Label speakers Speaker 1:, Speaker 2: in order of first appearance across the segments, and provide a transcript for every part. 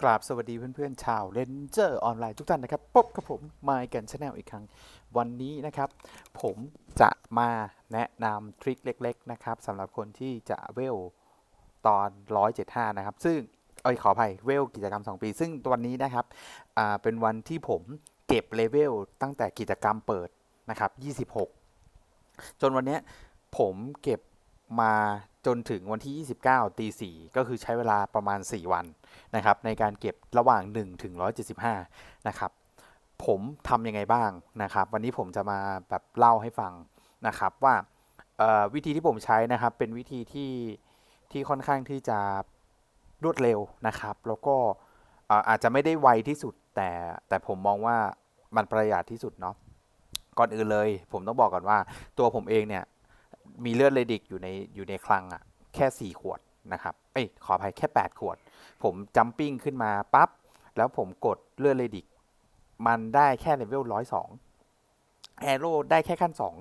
Speaker 1: กราบสวัสดีเพื่อนๆ ชาวเลนเจอร์ออนไลน์ทุกท่านนะครับพบกับผมมายกันชาแนลอีกครั้ง วันนี้นะครับ ผมจะมาแนะนำทริคเล็กๆ นะครับสำหรับคนที่จะเวลตอน 175 นะครับ ซึ่งเอ้ยขออภัยเวลกิจกรรม 2 ปี ซึ่งตัวนี้นะครับเป็นวันที่ผมเก็บเลเวลตั้งแต่กิจกรรมเปิดนะครับ 26 จนวันนี้ผมเก็บมา จนถึงวันที่ 29 ตี 4 ก็คือใช้เวลาประมาณ 4 วันนะครับ ในการเก็บระหว่าง 1 ถึง 175 นะครับ ผมทำยังไงบ้างนะครับ วันนี้ผมจะมาแบบเล่าให้ฟังนะครับว่าวิธีที่ผมใช้นะครับเป็นวิธีที่ที่ค่อนข้างที่จะรวดเร็วนะครับ แล้วก็เอ่ออาจจะไม่ได้ไวที่สุดแต่แต่ผมมองว่ามันประหยัดที่สุดเนาะก่อนอื่นเลย ผมต้องบอกก่อนว่าตัวผมเองเนี่ย มีเลือดเลดิกอยู่ในอยู่ในคลังอะแค่ 4 ขวดนะครับ เอ้ยขออภัยแค่ 8 ขวด ผมจัมปิ้งขึ้นมาปั๊บ แล้วผมกดเลือนเลดิก มันได้แค่เลเวลร้อยสองแอโร่ได้แค่ขั้นสอง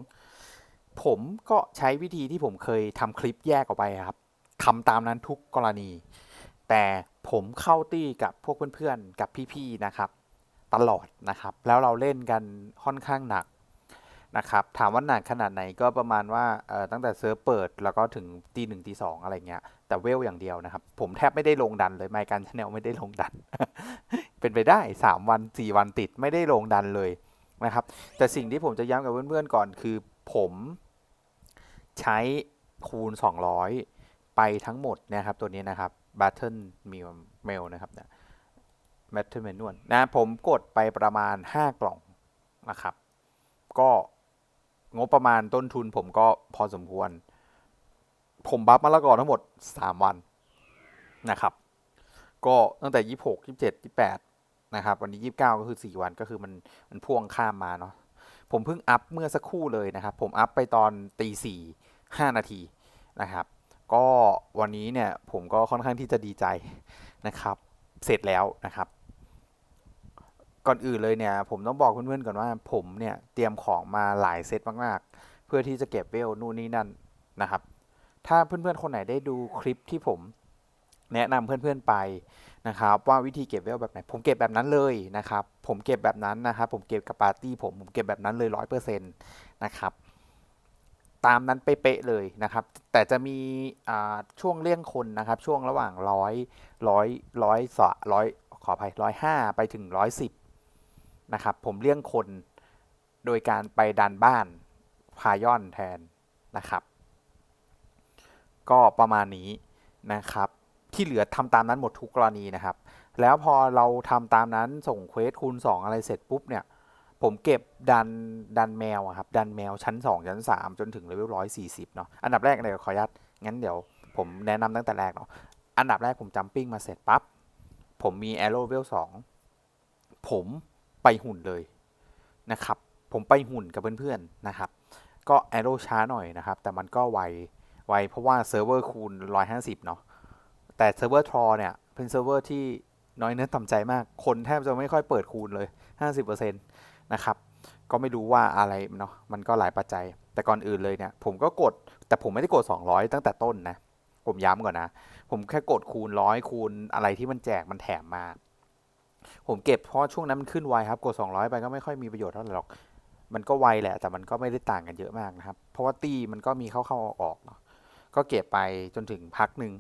Speaker 1: ผมก็ใช้วิธีที่ผมเคยทำคลิปแยกออกไปครับทำตามนั้นทุกกรณี แต่ผมเข้าตี้กับพวกเพื่อนๆ กับพี่ๆ นะครับ ตลอดนะครับ แล้วเราเล่นกันค่อนข้างหนัก นะครับถามว่าหนักขนาดไหนก็ประมาณว่าตั้งแต่เซิร์ฟเปิดแล้วก็ถึงตีหนึ่งตีสองอะไรเงี้ยแต่เวลอย่างเดียวนะครับ ผมแทบไม่ได้ลงดันเลยไมการชแนลไม่ได้ลงดัน เป็นไปได้ 3 วัน 4 วันติดไม่ได้ลงดันเลยนะครับ แต่สิ่งที่ผมจะย้ำกับเพื่อนๆก่อนคือผมใช้คูณ 200 ไปทั้งหมดนะครับ ตัวนี้นะครับ Battle Mail นะครับนะ Battle Manual นะผมกดไปประมาณ 5 กล่องนะครับ ก็ งบประมาณต้นทุนผมก็พอสมควร ผมบัฟมะละกอทั้งหมด 3 วันนะครับ ก็ตั้งแต่ 26 27 28 นะครับ วันนี้ 29 ก็คือ 4 วันก็คือมันมันพ่วงข้ามมาเนาะผมเพิ่งอัพเมื่อสักครู่เลยนะครับ ผมอัพไปตอนตีสี่ห้านาทีนะครับ ก็วันนี้เนี่ยผมก็ค่อนข้างที่จะดีใจนะครับ เสร็จแล้วนะครับ ก่อนอื่นเลยเนี่ย ผมต้องบอกเพื่อนๆก่อนว่าผมเนี่ยเตรียมของมาหลายเซตมากๆ เพื่อที่จะเก็บเวลนู่นนี่นั่นนะครับ ถ้าเพื่อนๆคนไหนได้ดูคลิปที่ผมแนะนำเพื่อนๆไปนะครับ ว่าวิธีเก็บเวลแบบไหน ผมเก็บแบบนั้นเลยนะครับ ผมเก็บแบบนั้นนะครับ ผมเก็บกับปาร์ตี้ผมผมเก็บแบบนั้นเลยร้อยเปอร์เซ็นต์นะครับตามนั้นเป๊ะเลยนะครับ แต่จะมีช่วงเลี่ยงคนนะครับ ช่วงระหว่างร้อยร้อยร้อยสร้อยขออภัยร้อยห้าไปถึงร้อยสิบ นะครับ ผมเลี่ยงคนโดยการไปดันบ้านพายอนแทนนะครับ ก็ประมาณนี้นะครับ ที่เหลือทำตามนั้นหมดทุกกรณีนะครับ แล้วพอเราทำตามนั้นส่งเควสคูณ 2 อะไรเสร็จปุ๊บเนี่ย ผมเก็บดันดันแมวอะครับ ดันแมวชั้น 2 ชั้น 3 จนถึงเลเวล140 เนาะอันดับแรกเลยขออนุญาตงั้นเดี๋ยวผมแนะนำตั้งแต่แรกเนาะอันดับแรกผมจัมปิ้งมาเสร็จปั๊บผมมีแอโร่เวล2ผม หุ่นเลยนะครับ ผมไปหุ่นกับเพื่อนๆนะครับ ก็แอโร่ช้าหน่อยนะครับ แต่มันก็ไวไวเพราะว่าเซิร์ฟเวอร์คูณ 150 เนาะแต่เซิร์ฟเวอร์ทรอเนี่ยเป็นเซิร์ฟเวอร์ที่น้อยเนื้อต่ำใจมาก คนแทบจะไม่ค่อยเปิดคูณเลย 50%นะครับ ก็ไม่รู้ว่าอะไรเนาะ มันก็หลายปัจจัย แต่ก่อนอื่นเลยเนี่ย ผมก็กด แต่ผมไม่ได้กด 200 ตั้งแต่ต้นนะ ผมย้ำก่อนนะ ผมแค่กดคูณร้อยคูณอะไรที่มันแจกมันแถมมา ผมเก็บเพราะช่วงนั้นมันขึ้นไวครับกด200 ไปก็ไม่ค่อยมีประโยชน์เท่าไหร่หรอก มันก็ไวแหละ แต่มันก็ไม่ได้ต่างกันเยอะมากนะครับ เพราะว่าตีมันก็มีเข้าเข้าออกเนาะก็เก็บไปจนถึงพักหนึ่ง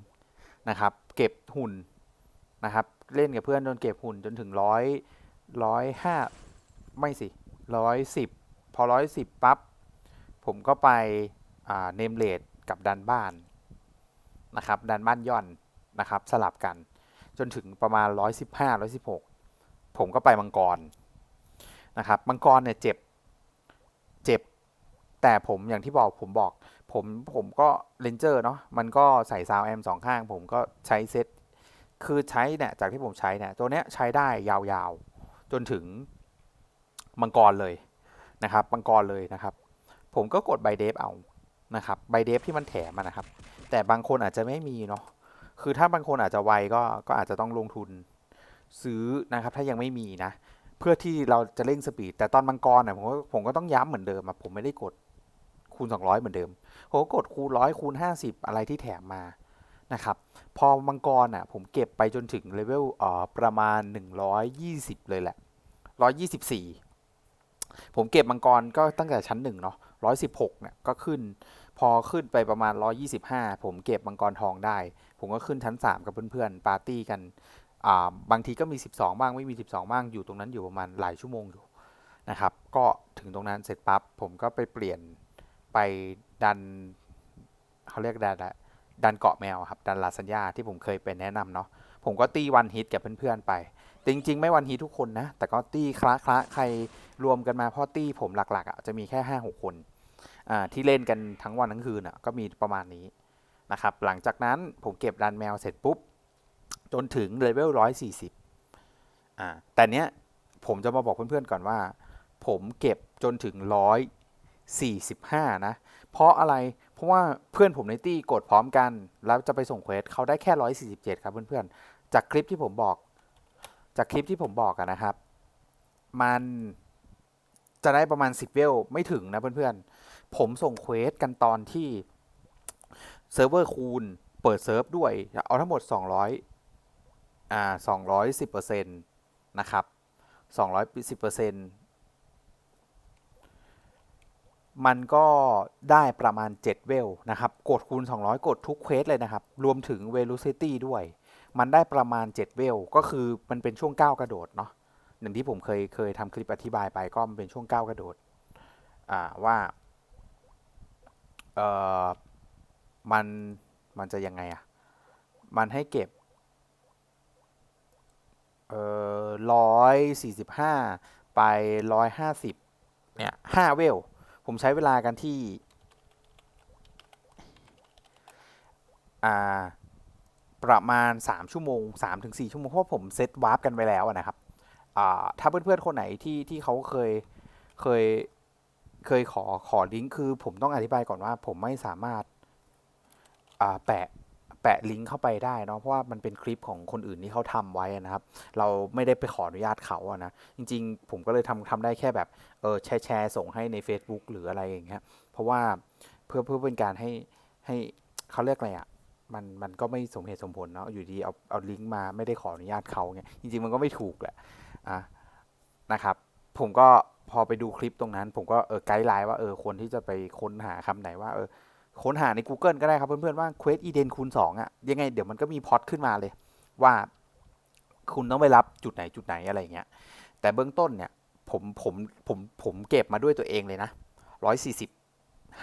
Speaker 1: นะครับ เก็บหุ่นนะครับ เล่นกับเพื่อนจนเก็บหุ่นจนถึงร้อยร้อยห้าไม่สิร้อยสิบพอร้อยสิบปั๊บผมก็ไปเนมเลดกับดันบ้านนะครับ ดันบ้านย่อนนะครับ สลับกันจนถึงประมาณร้อยสิบห้าร้อยสิบหก ผมก็ไปมังกรนะครับมังกรเนี่ยเจ็บเจ็บ แต่ผมอย่างที่บอกผมบอก ผมผมก็เลนเจอร์เนาะมันก็ใส่ซาวแอมสองข้าง ผมก็ใช้เซตคือใช้เนี่ยจากที่ผมใช้เนี่ยตัวเนี้ยใช้ได้ยาวๆ จนถึงมังกรเลยนะครับมังกรเลยนะครับ ผมก็กดไบเดฟเอานะครับไบเดฟที่มันแถมมานะครับ แต่บางคนอาจจะไม่มีเนาะคือถ้าบางคนอาจจะไวก็ก็อาจจะต้องลงทุน ซื้อนะครับ ถ้ายังไม่มีนะ เพื่อที่เราจะเร่งสปีด แต่ตอนมังกรเนี่ยผมก็ผมก็ต้องย้ำเหมือนเดิมอะผมไม่ได้กดคูณ 200 เหมือนเดิมผมก็กดคูณร้อยคูณ 50 อะไรที่แถมมานะครับ พอมังกรอะผมเก็บไปจนถึงเลเวลเอ่อประมาณ 120 เลยแหละ 124 ผมเก็บมังกรก็ตั้งแต่ชั้นหนึ่งเนาะ116เนี่ยก็ขึ้น พอขึ้นไปประมาณ 125 ผมเก็บมังกรทองได้ ผมก็ขึ้นชั้น 3 กับเพื่อนๆ ปาร์ตี้กัน บางทีก็มี 12 บ้างไม่มี 12 บ้างอยู่ตรงนั้นอยู่ประมาณหลายชั่วโมงอยู่นะครับ ก็ถึงตรงนั้นเสร็จปั๊บผมก็ไปเปลี่ยนไปดันเขาเรียกดันดันเกาะแมวครับดันลาสัญญาที่ผมเคยไปแนะนำเนาะผมก็ตีวันฮิตกับเพื่อนๆไป จริง ๆ ไม่วันฮิตทุกคนนะ แต่ก็ตีคละคละใครรวมกันมาพราะตีผมหลักๆอะจะมีแค่ห้าหกคนที่เล่นกันทั้งวันทั้งคืนอะก็มีประมาณนี้นะครับหลังจากนั้นผมเก็บดันแมวเสร็จปุ๊บ จนถึงเลเวลร้อยสี่สิบอ่าแต่เนี้ยผมจะมาบอกเพื่อนๆก่อนว่า ผมเก็บจนถึงร้อยสี่สิบห้านะ เพราะอะไรเพราะว่าเพื่อนผมในตี้กดพร้อมกัน แล้วจะไปส่งเควสเขาได้แค่ร้อยสี่สิบเจ็ดครับเพื่อนๆ จากคลิปที่ผมบอก จากคลิปที่ผมบอกอะนะครับ มันจะได้ประมาณสิบเวลไม่ถึงนะเพื่อนๆ ผมส่งเควสกันตอนที่เซิร์ฟเวอร์คูณ เปิดเซิร์ฟด้วย เอาทั้งหมด 200อ่า210เปอร์เซ็นต์นะครับ210เปอร์เซ็นต์มันก็ได้ประมาณ 7 เวลนะครับ กดคูณ 200 กดทุกเควสเลยนะครับ รวมถึง velocity ด้วย มันได้ประมาณ 7 เวล ก็คือมันเป็นช่วงก้าวกระโดดเนาะ อย่างที่ผมเคยเคยทำคลิปอธิบายไปก็มันเป็นช่วงก้าวกระโดด อ่าว่า เอ่อ มัน มันจะยังไงอะมันให้เก็บ เออร้อยสี่สิบห้าไปร้อยห้าสิบเนี่ยห้าเวล ผมใช้เวลากันที่ อ่า ประมาณ 3 ชั่วโมง 3-4 ชั่วโมง เพราะผมเซตวาร์ปกันไว้แล้วนะครับอ่าถ้าเพื่อนๆ คนไหนที่ที่เขาเคยเคยเคยขอขอลิงก์คือผมต้องอธิบายก่อนว่าผมไม่สามารถอ่าแปะ แปะลิงก์เข้าไปได้เนาะเพราะว่ามันเป็นคลิปของคนอื่นที่เขาทำไว้นะครับ เราไม่ได้ไปขออนุญาตเขาอะนะจริง ๆ ผมก็เลยทำทำได้แค่แบบเออแชร์แชร์ส่งให้ใน Facebook หรืออะไรอย่างเงี้ยเพราะว่าเพื่อเพื่อเป็นการให้ให้เขาเรียกอะไรอะมันมันก็ไม่สมเหตุสมผลเนาะอยู่ดีเอาเอาลิงก์มาไม่ได้ขออนุญาตเขาเงจริง ๆ มันก็ไม่ถูกแหละอะนะครับ ผมก็พอไปดูคลิปตรงนั้น ผมก็เออไกด์ไลน์ว่าเออควรที่จะไปค้นหาคำไหนว่าเออ ค้นหาใน Google ก็ได้ครับเพื่อนๆว่า Quest Eden คูณ2อะยังไงเดี๋ยวมันก็มีพอตขึ้นมาเลย ว่าคุณต้องไปรับจุดไหนจุดไหนอะไรเงี้ยแต่เบื้องต้นเนี่ยผมผมผมผมเก็บมาด้วยตัวเองเลยนะร้อยสี่สิบ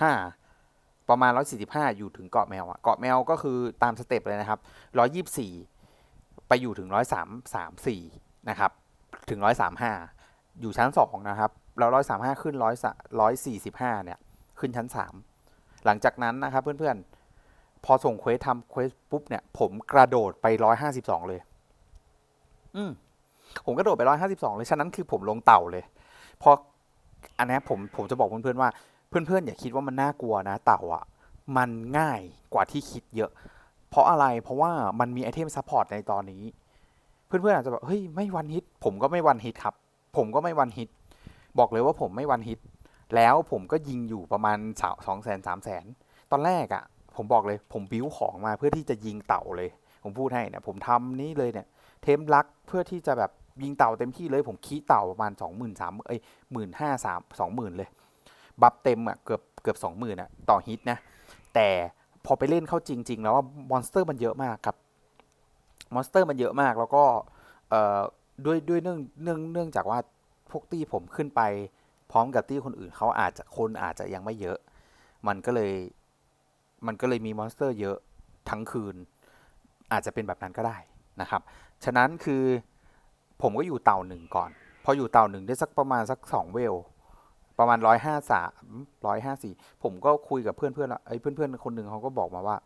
Speaker 1: ห้าประมาณร้อยสี่สิบห้าอยู่ถึงเกาะแมวอะเกาะแมวก็คือตามสเต็ปเลยนะครับร้อยยี่สี่ไปอยู่ถึงร้อยสามสามสี่นะครับ ถึงร้อยสามห้าอยู่ชั้นสองนะครับ แล้วร้อยสามห้าขึ้นร้อยร้อยสี่สิบห้าเนี่ย ขึ้นชั้นสาม หลังจากนั้นนะครับเพื่อนๆ พอส่งเควสทำเควสปุ๊บเนี่ย ผมกระโดดไปร้อยห้าสิบสองเลย อืมผมกระโดดไปร้อยห้าสิบสองเลย ฉะนั้นคือผมลงเต่าเลย พออันนี้ผมผมจะบอกเพื่อนๆว่า เพื่อนๆอย่าคิดว่ามันน่ากลัวนะ เต่าอะ มันง่ายกว่าที่คิดเยอะ เพราะอะไร เพราะว่ามันมีไอเทมซัพพอร์ตในตอนนี้ เพื่อนๆอาจจะแบบเฮ้ยไม่วันฮิต ผมก็ไม่วันฮิตครับ ผมก็ไม่วันฮิต บอกเลยว่าผมไม่วันฮิต แล้วผมก็ยิงอยู่ประมาณสองแสนสามแสนตอนแรกอะ่ะ ผมบอกเลยผมบิ้วของมาเพื่อที่จะยิงเต่าเลย ผมพูดให้เนี่ยผมทำนี่เลยเนี่ย เทมลักเพื่อที่จะแบบยิงเต่าเต็มที่เลย ผมคีเต่าประมาณสองหมื่นสามเอ้ยหมื่นห้าสามสองหมื่นเลย บัฟเต็มอะเกือบเกือบสองหมื่นอะต่อฮิตนะ แต่พอไปเล่นเข้าจริง ๆ แล้วว่ามอนสเตอร์มันเยอะมากครับมอนสเตอร์มันเยอะมากแล้วก็เอ่อด้วยด้วยเนื่องเนื่องเนื่องจากว่าพวกตี้ผมขึ้นไป พร้อมกับตี้คนอื่นเขาอาจจะคนอาจจะยังไม่เยอะ มันก็เลยมันก็เลยมีมอนสเตอร์เยอะทั้งคืน อาจจะเป็นแบบนั้นก็ได้นะครับ ฉะนั้นคือผมก็อยู่เต่าหนึ่งก่อน พออยู่เต่าหนึ่งได้สักประมาณสักสองเวลประมาณร้อยห้าสามร้อยห้าสี่ผมก็คุยกับเพื่อนเพื่อนไอ้เพื่อนเพื่อนคนหนึ่งเขาก็บอกมาว่า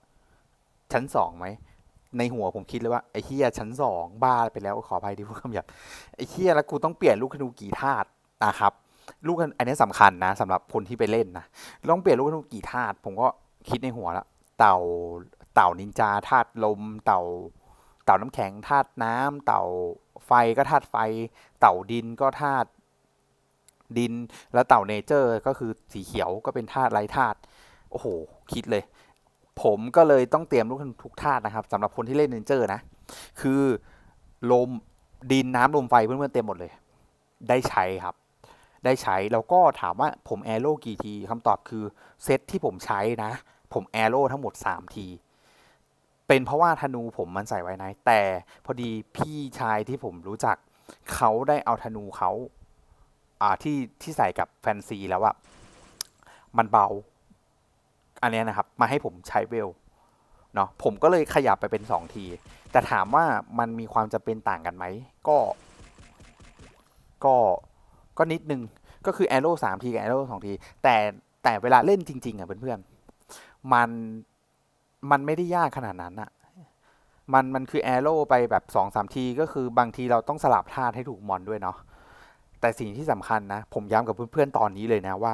Speaker 1: ชั้นสองไหม ในหัวผมคิดเลยว่า ไอ้เฮียชั้นสองบ้าไปแล้วขออภัยที่พูดคำหยาบไอ้เฮียแล้วกูต้องเปลี่ยนลูกธนูกี่ธาตุนะครับ ลูกอันนี้สำคัญนะสำหรับคนที่ไปเล่นนะต้องเปลี่ยนลูกธนูกี่ธาตุผมก็คิดในหัวแล้วเต่าเต่านินจาธาตุลม เต่า เต่าน้ำแข็งธาตุน้ำเต่าไฟก็ธาตุไฟ เต่าดินก็ธาตุดิน แล้วเต่าเนเจอร์ ก็คือสีเขียวก็เป็นธาตุไรธาตุโอ้โห คิดเลย ผมก็เลยต้องเตรียมลูกธนูทุกธาตุนะครับสำหรับคนที่เล่นเนเจอร์นะ คือลมดินน้ำลมไฟเพื่อนๆเต็มหมดเลย ได้ใช้ครับ ได้ใช้ แล้วก็ถามว่าผมแอโร่กี่ทีคำตอบคือเซตที่ผมใช้นะ ผมแอโร่ทั้งหมด 3 ทีเป็นเพราะว่าธนูผมมันใส่ไว้ในแต่พอดีพี่ชายที่ผมรู้จักเขาได้เอาธนูเขาอ่าที่ที่ใส่กับแฟนซีแล้วอะมันเบา อันนี้นะครับ มาให้ผมใช้เวลเนาะผมก็เลยขยับไปเป็น2ที แต่ถามว่ามันมีความจำเป็นต่างกันไหม ก็ ก็ ก็นิดนึงก็คือแอโร่สามทีกับแอโร่สองทีแต่แต่เวลาเล่นจริง ๆ อะเพื่อนๆมันมันไม่ได้ยากขนาดนั้นอะมันมันคือแอโร่ไปแบบสองสามทีก็คือบางทีเราต้องสลับธาให้ถูกมอนด้วยเนาะแต่สิ่งที่สำคัญนะ ผมย้ำกับเพื่อนๆตอนนี้เลยนะว่า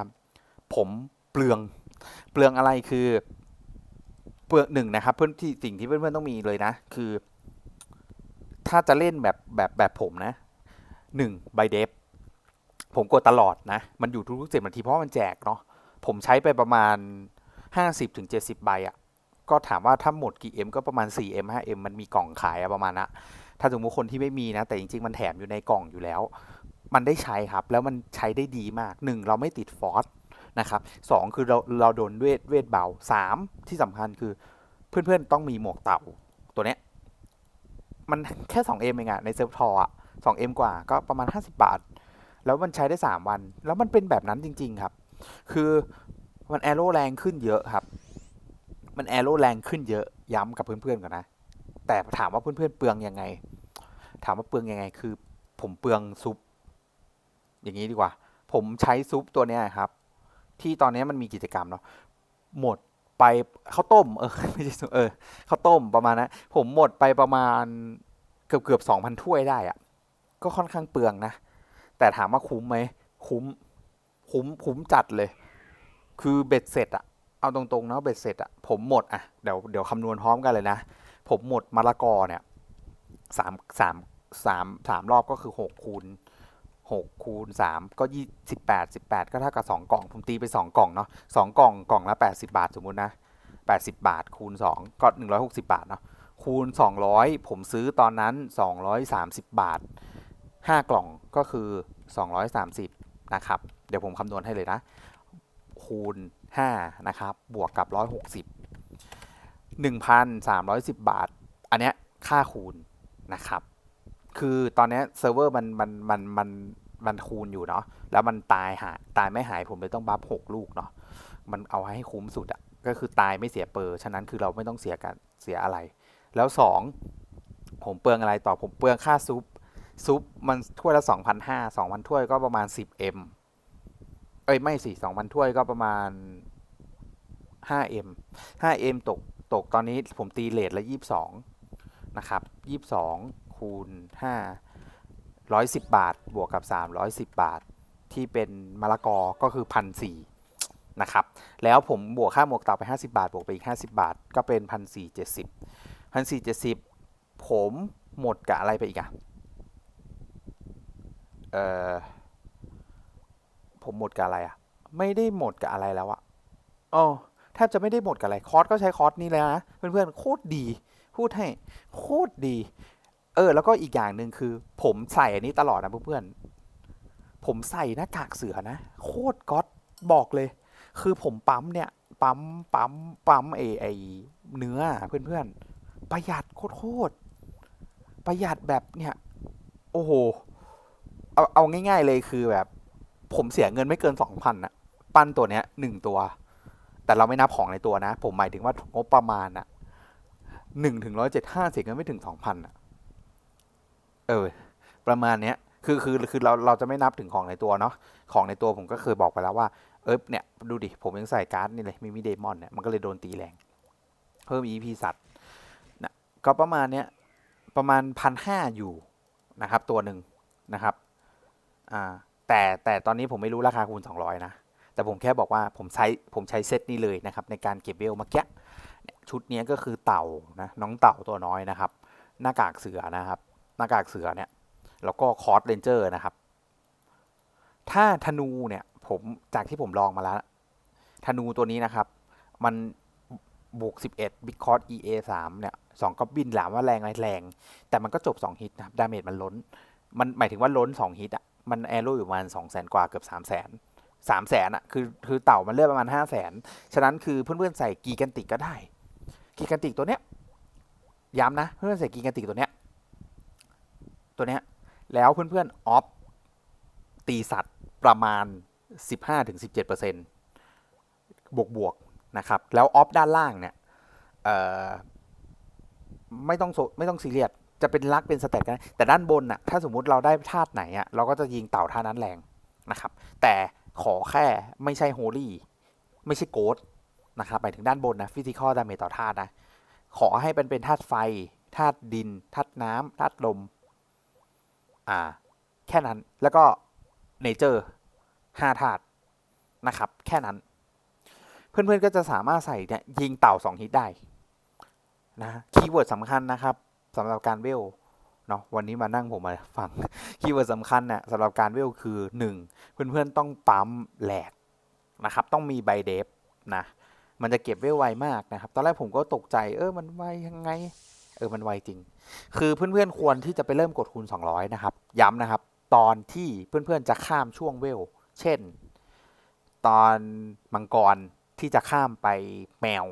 Speaker 1: ผมเปลืองเปลืองอะไรคือเปลืองหนึ่งนะครับ เพื่อนที่สิ่งที่เพื่อนๆต้องมีเลยนะ คือ ถ้าจะเล่นแบบแบบแบบผมนะหนึ่งใบเดฟ ผมกดตลอดนะ มันอยู่ทุกๆสิบนาทีเพราะมันแจกเนาะผมใช้ไปประมาณห้าสิบถึงเจ็ดสิบใบอะ่ะก็ถามว่าถ้าหมดกี่ M ก็ประมาณ 4M 5M มันมีกล่องขายประมาณนะถ้าสมมติคนที่ไม่มีนะ แต่จริงๆ มันแถมอยู่ในกล่องอยู่แล้ว มันได้ใช้ครับ แล้วมันใช้ได้ดีมากหนึ่งเราไม่ติดฟอสนะครับสองคือเราเราโดนเวทเวทเบาสามที่สำคัญคือเพื่อนๆ ต้องมีหมวกเต่าตัวเนี้ยมันแค่ 2M เองอะในเซิร์ฟทอร์อะ 2M กว่าก็ประมาณ 50 บาท แล้วมันใช้ได้ 3 วัน แล้วมันเป็นแบบนั้นจริง ๆ ครับ คือมันแอโร่แรงขึ้นเยอะครับ มันแอโร่แรงขึ้นเยอะย้ำกับเพื่อนๆก่อนนะ แต่ถามว่าเพื่อนๆเปลืองยังไง ถามว่าเปลืองยังไง คือ ผมเปลืองซุป อย่างนี้ดีกว่า ผมใช้ซุปตัวเนี้ยครับ ที่ตอนนี้มันมีกิจกรรมเนาะ หมดไปข้าวต้ม เออไม่ใช่ซุปเออข้าวต้มประมาณนั้นผมหมดไปประมาณเกือบเกือบสองพันถ้วยได้อะก็ค่อนข้างเปลืองนะ แต่ถามว่าคุ้มไหมคุ้มคุ้มคุ้มจัดเลย คือเบ็ดเสร็จอะเอาตรงๆนะเบ็ดเสร็จอะผมหมดอะเดี๋ยวเดี๋ยวคำนวณพร้อมกันเลยนะ ผมหมดมะละกอเนี่ยสามสามสามสามรอบก็คือหกคูณหกคูณสามก็ยี่สิบแปดสิบแปดก็เท่ากับสองกล่อง ผมตีไปสองกล่องเนาะสองกล่องกล่องละแปดสิบาทสมมุตินะแปดสิบาทคูณสองก็หนึ่งร้อยหกสิบาทเนาะคูณสองร้อยผมซื้อตอนนั้นสองร้อยสามสิบบาท ห้ากล่องก็คือสองร้อยสามสิบนะครับ เดี๋ยวผมคำนวณให้เลยนะ คูณห้านะครับ บวกกับร้อยหกสิบหนึ่งพันสามร้อยสิบบาท อันเนี้ยค่าคูณนะครับ คือตอนเนี้ยเซิร์ฟเวอร์มันมันมันมันมันคูณอยู่เนาะ แล้วมันตายหายตายไม่หายผมเลยต้องบัฟหกลูกเนาะ มันเอาให้คุ้มสุดอะก็คือตายไม่เสียเปอร์ฉะนั้นคือเราไม่ต้องเสียกันเสียอะไร แล้วสองผมเปลืองอะไรต่อผมเปลืองค่าซุป ซุปมันถ้วยละสองพันห้าสองพันถ้วยก็ประมาณสิบเอ็มเอ้ย ไม่สิสองพันถ้วยก็ประมาณห้าเอ็มห้าเอ็มตกตกตอนนี้ผมตีเลทละยี่สิบสองนะครับยี่สิบสองคูณห้าร้อยสิบบาท บวกกับสามร้อยสิบบาท ที่เป็นมะละกอก็คือพันสี่นะครับ แล้วผมบวกค่าหมวกเต่าไป 50 บาท บวกไปอีก 50 บาท ก็เป็น 1,470 1,470 ผมหมดกับอะไรไปอีกอะ เออผมหมดกับอะไรอะไม่ได้หมดกับอะไรแล้วอะอ๋อแทบจะไม่ได้หมดกับอะไรคอร์สก็ใช้คอร์สนี้เลยนะเพื่อนๆโคตรดี พูดให้โคตรดี เออ แล้วก็อีกอย่างหนึ่งคือ ผมใส่อันนี้ตลอดนะเพื่อนๆผมใส่หน้ากากเสือนะโคตรก๊อตบอกเลย คือผมปั๊มเนี่ยปั๊มปั๊มปั๊มไอไอเนื้อเพื่อนๆประหยัดโคตรประหยัดแบบเนี่ย โอ้โห เอาเอาง่าย ๆ เลยคือแบบ ผมเสียเงินไม่เกินสองพันอะปั้นตัวเนี้ยหนึ่งตัว แต่เราไม่นับของในตัวนะ ผมหมายถึงว่างบประมาณอะหนึ่งถึงร้อยเจ็ดห้าเสียเงินไม่ถึงสองพันอะเออ ประมาณเนี้ยคือคือคือเราเราจะไม่นับถึงของในตัวเนาะของในตัวผมก็เคยบอกไปแล้วว่าเออเนี่ยดูดิ ผมยังใส่การ์ดนี่เลยมิมิเดมอนเนี่ยมันก็เลยโดนตีแรง เพิ่ม EP สัตว์นะก็ประมาณเนี้ยประมาณพันห้าอยู่นะครับ ตัวหนึ่งนะครับ อ่าแต่แต่ตอนนี้ผมไม่รู้ราคาคูณ 200 นะ แต่ผมแค่บอกว่าผมใช้ผมใช้เซตนี้เลยนะครับ ในการเก็บเวลเมื่อกี้ชุดนี้ก็คือเต่านะน้องเต่าตัวน้อยนะครับ หน้ากากเสือนะครับ หน้ากากเสือเนี่ยแล้วก็คอร์สเรนเจอร์นะครับ ถ้าธนูเนี่ยผมจากที่ผมลองมาแล้ว ธนูตัวนี้นะครับ มันบวก 11 Big c o s EA 3เนี่ยสองก็บินหลามว่าแรงไหมแรง แต่มันก็จบ 2 ฮิตนะครับ ดาเมจมันล้น มันหมายถึงว่าล้น 2 ฮิตอะ มันแอโร่อยู่ประมาณ2 0 0 0 0 0กว่าเกือบ3 0 0 0 0 0 3 0 0 0 0อะคือคือเต่ามันเลือดประมาณ5 0 0 0 0 0ฉะนั้นคือเพื่อนๆใส่กีกันติกก็ได้ กีกันติกตัวเนี้ยย้ำนะเพื่อนๆใส่กีกันติกตัวเนี้ยตัวเนี้ยแล้วเพื่อนๆออฟตีสัตว์ประมาณ 15-17%บวกบวกนะครับ แล้วออฟด้านล่างเนี่ยไม่ต้องโซไม่ต้องซีเรียส จะเป็นลักเป็นสเตตกันได้แต่ด้านบนน่ะถ้าสมมุติเราได้ธาตุไหนอะเราก็จะยิงเต่าท่านั้นแรงนะครับ แต่ขอแค่ไม่ใช่โฮลี่ไม่ใช่โกดนะครับหมายถึงด้านบนนะฟิสิกอลดาเมจต่อธาตุนะขอให้เป็นเป็นธาตุไฟธาตุดินธาตุน้ำธาตุลมอ่าแค่นั้นแล้วก็เนเจอร์ห้าธาตุนะครับ แค่นั้น เพื่อนๆก็จะสามารถใส่เนี่ยยิงเต่าสองฮิตได้นะคีย์เวิร์ดสำคัญนะครับ สำหรับการเวลเนาะวันนี้มานั่งผมมาฟังคีย์เวิร์ดสำคัญเนี่ยสำหรับการเวลคือ 1 เพื่อนๆต้องปั๊มแหลกนะครับ ต้องมีใบเดฟนะมันจะเก็บเวลไวมากนะครับ ตอนแรกผมก็ตกใจเออมันไวยังไง เออมันไวจริง คือเพื่อนๆควรที่จะไปเริ่มกดคูณ 200 นะครับ ย้ำนะครับ ตอนที่เพื่อนๆจะข้ามช่วงเวล เช่น ตอนมังกรที่จะข้ามไปแมว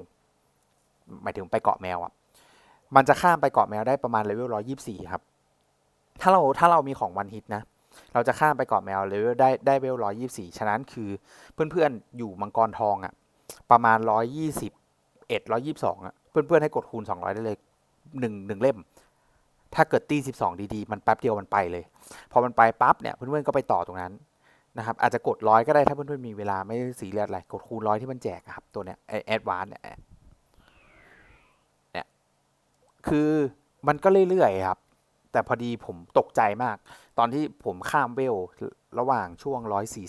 Speaker 1: หมายถึงไปเกาะแมวอะ่ะ มันจะข้ามไปเกาะแมวได้ประมาณเลเวลร้อยี่สี่ครับ ถ้าเราถ้าเรามีของวันฮิตนะ เราจะข้ามไปเกาะแมวเลเวลได้ได้เลเวลร้อยี่สี่ฉะนั้นคือเพื่อนๆอยู่มังกรทองอะ่ะ ประมาณร้อยี่สิบเอ็ดร้อยี่สองอะ เพื่อนๆให้กดคูณสองร้อยได้เลยหนึ่งหนึ่งเล่ม ถ้าเกิดตีสิบสองดีๆ มันแป๊บเดียวมันไปเลย พอมันไปปั๊บเนี่ยเพื่อนๆก็ไปต่อตรงนั้นนะครับอาจจะกดร้อยก็ได้ถ้าเพื่อนๆมีเวลาไม่สีเรียสอะไรกดคูณร้อยที่มันแจกครับตัวเนี้ยแอดวานเนี่ย คือมันก็เรื่อยๆครับ แต่พอดีผมตกใจมาก ตอนที่ผมข้ามเวลระหว่างช่วง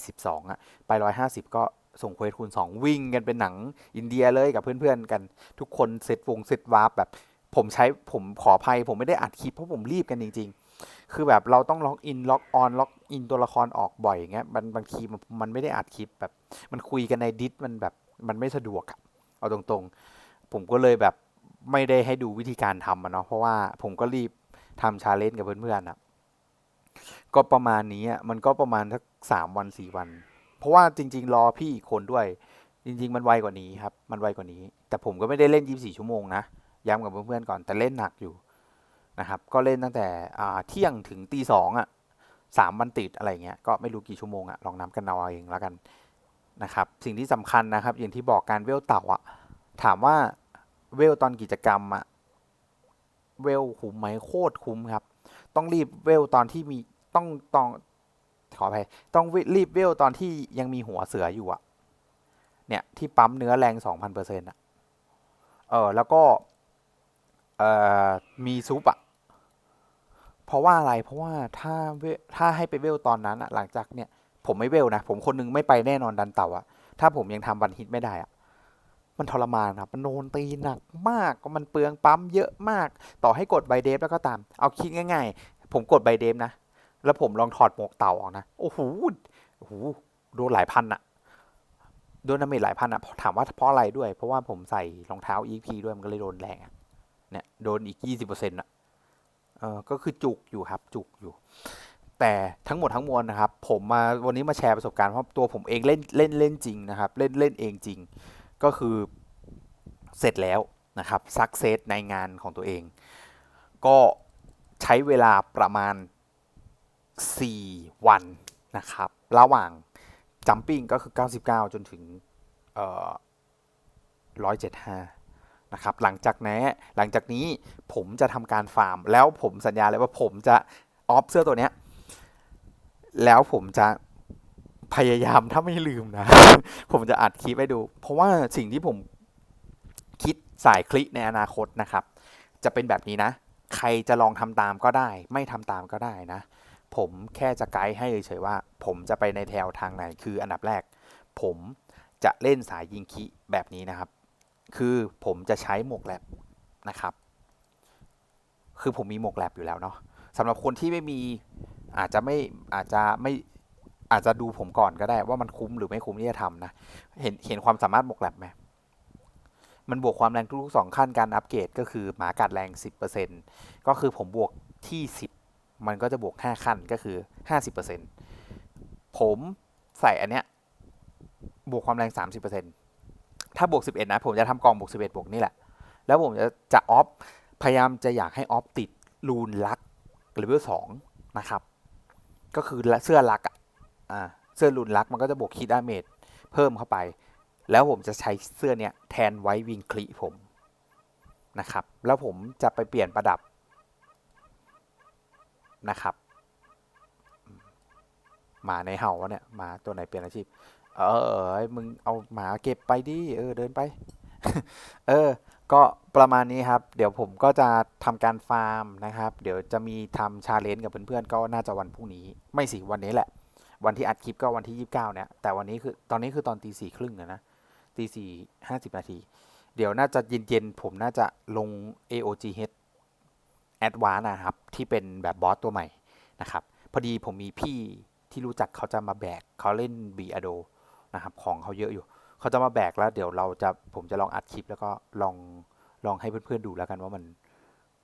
Speaker 1: 142อะไป 150 ก็ส่งเควสคูณ2 วิ่งกันเป็นหนังอินเดียเลยกับเพื่อนๆกัน ทุกคนเซตวงเซตวาร์ปแบบ ผมใช้ผมขออภัย ผมไม่ได้อัดคลิปเพราะผมรีบกันจริง ๆ คือแบบเราต้องล็อกอินล็อกออนล็อกอินตัวละครออกบ่อยอย่างเงี้ยมันบางทีมันมันไม่ได้อัดคลิปแบบ มันคุยกันในดิสมันแบบมันไม่สะดวกอะเอาตรงๆ ผมก็เลยแบบ ไม่ได้ให้ดูวิธีการทำอะเนาะเพราะว่าผมก็รีบทำชาเลนจ์กับเพื่อนๆอะก็ประมาณนี้อะมันก็ประมาณสักสามวันสี่วัน เพราะว่าจริง ๆ รอพี่อีกคนด้วย จริง ๆ มันไวกว่านี้ครับ มันไวกว่านี้ แต่ผมก็ไม่ได้เล่นยี่สี่ชั่วโมงนะย้ำกับเพื่อนๆก่อนแต่เล่นหนักอยู่นะครับ ก็เล่นตั้งแต่เที่ยงถึงตีสองอะสามวันติดอะไรเงี้ยก็ไม่รู้กี่ชั่วโมงอะลองนับกันเอาเองแล้วกันนะครับ สิ่งที่สำคัญนะครับ อย่างที่บอกการเวลเต่าอะถามว่า เวลตอนกิจกรรมอะเวลคุ้มไหมโคตรคุ้มครับ ต้องรีบเวลตอนที่มีต้องต้องขออภัยต้องรีบเวลตอนที่ยังมีหัวเสืออยู่อะเนี่ย ที่ปั๊มเนื้อแรงสองพันเปอร์เซ็นต์อะเออแล้วก็เอ่อมีซุปอะเพราะว่าอะไรเพราะว่าถ้าเวถ้าให้ไปเวลตอนนั้นอะหลังจากเนี่ยผมไม่เวลนะ ผมคนนึงไม่ไปแน่นอนดันเต่าอะถ้าผมยังทำวันฮิตไม่ได้อะ มันทรมานครับ มันโดนตีหนักมากก็มันเปลืองปั๊มเยอะมาก ต่อให้กดไบเดฟแล้วก็ตาม เอาคิดง่ายๆ ผมกดไบเดฟนะ แล้วผมลองถอดหมวกเต่าออกนะ โอ้โห โอ้โห โดนหลายพันอะโดนดาเมจหลายพันอะถามว่าเพราะอะไรด้วย เพราะว่าผมใส่รองเท้า EP ด้วย มันก็เลยโดนแรงอะเนี่ย โดนอีกยี่สิบเปอร์เซ็นต์อะเออก็คือจุกอยู่ครับ จุกอยู่ แต่ทั้งหมดทั้งมวลนะครับ ผมมาวันนี้มาแชร์ประสบการณ์เพราะตัวผมเองเล่นเล่นเล่นจริงนะครับ เล่นเล่นเองจริง ก็คือเสร็จแล้วนะครับซักเซสในงานของตัวเอง ก็ใช้เวลาประมาณ 4 วันนะครับ ระหว่างจัมปิ้งก็คือ 99 จนถึงเอ่อ175นะครับหลังจากนี้หลังจากนี้ผมจะทำการฟาร์ม แล้วผมสัญญาเลยว่าผมจะออฟเสื้อตัวเนี้ยแล้วผมจะ พยายามถ้าไม่ลืมนะ ผมจะอัดคลิปให้ดู เพราะว่าสิ่งที่ผมคิดสายคลิปในอนาคตนะครับ จะเป็นแบบนี้นะ ใครจะลองทำตามก็ได้ ไม่ทำตามก็ได้นะ ผมแค่จะไกด์ให้เฉยๆว่า ผมจะไปในแถวทางไหนคืออันดับแรก ผมจะเล่นสายยิงคิแบบนี้นะครับ คือผมจะใช้หมวกแลบนะครับ คือผมมีหมวกแลบอยู่แล้วเนาะสำหรับคนที่ไม่มีอาจจะไม่อาจจะไม่ อาจจะดูผมก่อนก็ได้ว่ามันคุ้มหรือไม่คุ้มที่จะทำนะ เห็นเห็นความสามารถหมวกแลบไหมมันบวกความแรงทุกๆสองขั้นการอัปเกรดก็คือหมากัดแรง 10%ก็คือผมบวกที่ 10 มันก็จะบวก 5 ขั้นก็คือ 50%ผมใส่อันเนี้ยบวกความแรง 30%ถ้าบวก 11 นะ ผมจะทำกองบวก 11 บวกนี่แหละ แล้วผมจะจะออฟพยายามจะอยากให้ออฟติดรูนลักเลเวลสองนะครับ ก็คือเสื้อลักอะ อ่าเสื้อรูนลักมันก็จะบวกคีดาเมจเพิ่มเข้าไป แล้วผมจะใช้เสื้อเนี้ยแทนไว้วิงคลีผมนะครับ แล้วผมจะไปเปลี่ยนประดับนะครับมหมาในเห่าวะเนี่ยหมาตัวไหนเปลี่ยนอาชีพ เออไอ้มึงเอาหมาเก็บไปดิเออเดินไป เออ ก็ประมาณนี้ครับ เดี๋ยวผมก็จะทำการฟาร์มนะครับ เดี๋ยวจะมีทำชาเลนจ์กับเพื่อนๆก็น่าจะวันพรุ่งนี้ ไม่สิวันนี้แหละ วันที่อัดคลิปก็วันที่ 29 เนี่ย แต่วันนี้คือตอนนี้คือตอนตีสี่ครึ่งนะตีสี่ห้าสิบนาที เดี๋ยวน่าจะเย็นๆ ผมน่าจะลง AOGH Advance นะครับ ที่เป็นแบบบอสตัวใหม่นะครับ พอดีผมมีพี่ที่รู้จักเขาจะมาแบกเขาเล่น b ีอโดนะครับ ของเขาเยอะอยู่ เขาจะมาแบกแล้ว เดี๋ยวเราจะผมจะลองอัดคลิป แล้วก็ลองลองให้เพื่อนๆดูแล้วกันว่ามัน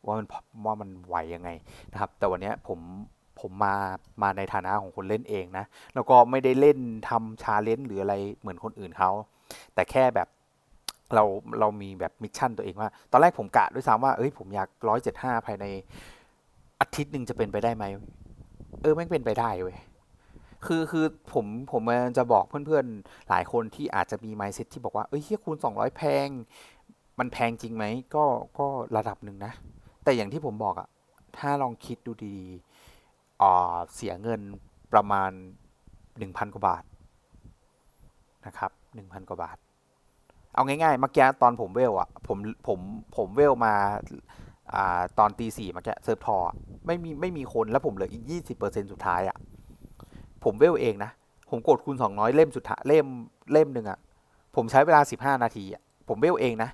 Speaker 1: ว่ามันว่ามันไหวยังไงนะครับ แต่วันนี้ผม ผมมามาในฐานะของคนเล่นเองนะ แล้วก็ไม่ได้เล่นทำชาเลนจ์หรืออะไรเหมือนคนอื่นเขาแต่แค่แบบเราเรามีแบบมิชชั่นตัวเองว่า ตอนแรกผมกะด้วยซ้ำว่าเอ้ยผมอยากร้อยเจ็ดห้าภายในอาทิตย์หนึ่งจะเป็นไปได้ไหมเออแม่งเป็นไปได้เว้ยคือคือผมผมจะบอกเพื่อนๆ หลายคนที่อาจจะมี mindset ที่บอกว่า เอ้ยเฮียคูณ 200 แพง มันแพงจริงไหม ก็ก็ระดับหนึ่งนะ แต่อย่างที่ผมบอกอะถ้าลองคิดดูดี เสียเงินประมาณ 1,000 กว่าบาทนะครับ1,000 กว่าบาท เอาง่ายๆเมื่อกี้ตอนผมเวลอะผมผมผมเวลมาอ่าตอนตีสี่เมื่อกี้เซิร์ฟทอไม่มีไม่มีคนแล้วผมเหลืออีก 20%สุดท้ายอะผมเวลเองนะ ผมกดคูณสองน้อยเล่มสุดท้ายเล่มเล่มหนึ่งอะผมใช้เวลาสิบห้านาทีอะผมเวลเองนะ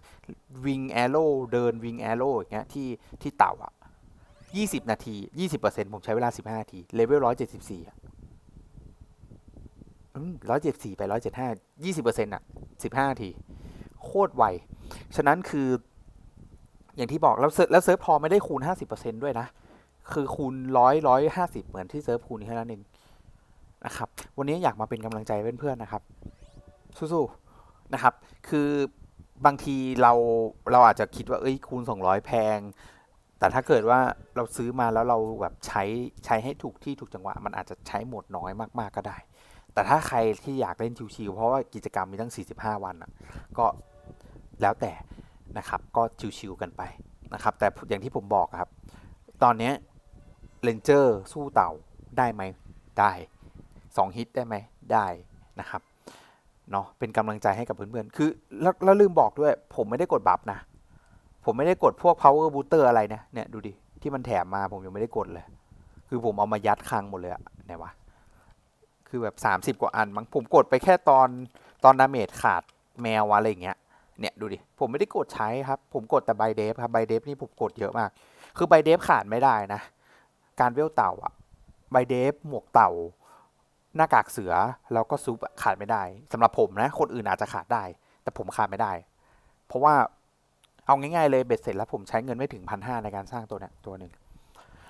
Speaker 1: วิงแอโร่เดินวิงแอโร่อย่างเงี้ยที่ที่เต่าอะ ยี่สิบนาทียี่สิบเปอร์เซ็นผมใช้เวลาสิบห้านาที เลเวลร้อยเจ็ดสิบสี่อะร้อยเจ็ดสี่ไปร้อยเจ็ดห้ายี่สิบเปอร์เซ็นต์อะสิบห้านาที โคตรไว ฉะนั้นคือ อย่างที่บอกแล้วเซิร์ฟแล้วเซิร์ฟพอไม่ได้คูณห้าสิบเปอร์เซ็นต์ด้วยนะ คือคูณร้อยร้อยห้าสิบเหมือนที่เซิร์ฟคูณแค่นั้นเองนะครับ วันนี้อยากมาเป็นกำลังใจเพื่อนๆนะครับ สู้ๆนะครับ คือบางทีเราเราอาจจะคิดว่าเอ้ยคูณ200แพง แต่ถ้าเกิดว่าเราซื้อมาแล้วเราแบบใช้ใช้ให้ถูกที่ถูกจังหวะ มันอาจจะใช้หมดน้อยมากๆก็ได้ แต่ถ้าใครที่อยากเล่นชิวๆเพราะว่ากิจกรรมมีตั้ง 45 วันอะก็แล้วแต่นะครับก็ชิวๆกันไปนะครับ แต่อย่างที่ผมบอกครับ ตอนนี้เลนเจอร์สู้เต่าได้ไหมได้สองฮิตได้ไหมได้นะครับเนาะเป็นกำลังใจให้กับเพื่อนๆ คือแล้วแล้วลืมบอกด้วย ผมไม่ได้กดบัฟนะ ผมไม่ได้กดพวก power booster อะไรนะเนี่ยดูดิ ที่มันแถมมาผมยังไม่ได้กดเลย คือผมเอามายัดคังหมดเลยอะไหนวะ คือแบบ 30 กว่าอันมั้งผมกดไปแค่ตอนตอนดาเมจขาดแมวอะไรอย่างเงี้ยเนี่ยดูดิ ผมไม่ได้กดใช้ครับ ผมกดแต่ไบเดฟครับไบเดฟนี่ผมกดเยอะมาก คือไบเดฟขาดไม่ได้นะ การเวลเต่าอะไบเดฟหมวกเต่า หน้ากากเสือแล้วก็ซุปขาดไม่ได้สำหรับผมนะ คนอื่นอาจจะขาดได้ แต่ผมขาดไม่ได้ เพราะว่า เอาง่ายๆเลยเบ็ดเสร็จแล้วผมใช้เงินไม่ถึงพันห้าในการสร้างตัวเนี้ยตัวหนึ่ง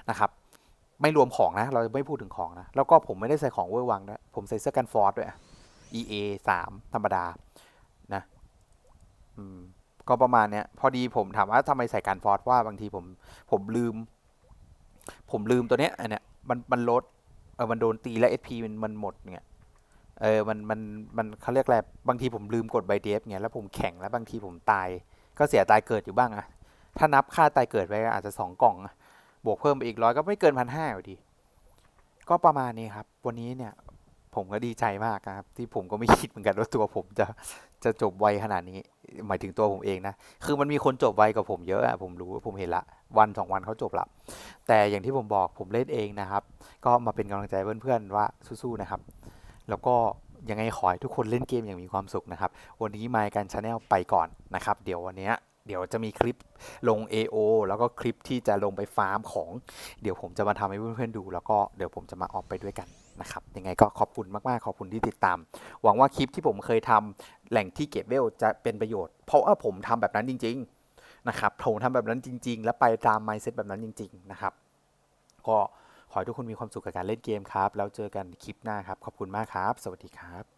Speaker 1: นะครับ ไม่รวมของนะ เราไม่พูดถึงของนะ แล้วก็ผมไม่ได้ใส่ของเวอร์วังด้วยผมใส่เสื้อกันฟอร์ดด้วย EA สามธรรมดานะอืมก็ประมาณเนี้ยพอดีผมถามว่าทำไมใส่การฟอร์ดว่าบางทีผมผมลืม ผมลืมตัวเนี้ยอันเนี้ยมันมันลดเออมันโดนตีแล้ว SP มันมันหมดเนี่ยเออ มัน มัน มันเขาเรียกอะไร บางทีผมลืมกดไบเดฟเงี้ย แล้วผมแข่ง แล้วบางทีผมตาย ก็เสียตายเกิดอยู่บ้างอะถ้านับค่าตายเกิดไปอาจจะสองกล่อง บวกเพิ่มไปอีกร้อยก็ไม่เกินพันห้าอยู่ดี ก็ประมาณนี้ครับ วันนี้เนี่ยผมก็ดีใจมากนะครับ ที่ผมก็ไม่คิดเหมือนกันว่าตัวผมจะจะจบไวขนาดนี้ หมายถึงตัวผมเองนะ คือมันมีคนจบไวกว่าผมเยอะอะผมรู้ผมเห็นละ วันสองวันเขาจบละ แต่อย่างที่ผมบอกผมเล่นเองนะครับ ก็มาเป็นกำลังใจเพื่อนๆว่าสู้ๆนะครับ แล้วก็ ยังไงขอให้ทุกคนเล่นเกมอย่างมีความสุขนะครับ วันนี้มากันชาแนลไปก่อนนะครับ เดี๋ยววันนี้เดี๋ยวจะมีคลิปลง AO แล้วก็คลิปที่จะลงไปฟาร์มของ เดี๋ยวผมจะมาทำให้เพื่อนๆดู แล้วก็เดี๋ยวผมจะมาออกไปด้วยกันนะครับ ยังไงก็ขอบคุณมากๆ ขอบคุณที่ติดตาม หวังว่าคลิปที่ผมเคยทำแหล่งที่เก็บเวลจะเป็นประโยชน์ เพราะว่าผมทำแบบนั้นจริง ๆ นะครับ ผมทำแบบนั้นจริง ๆ และไปตาม mindset แบบนั้นจริง ๆ นะครับ ก็ ให้ทุกคนมีความสุขกับการเล่นเกมครับ แล้วเจอกันคลิปหน้าครับ ขอบคุณมากครับ สวัสดีครับ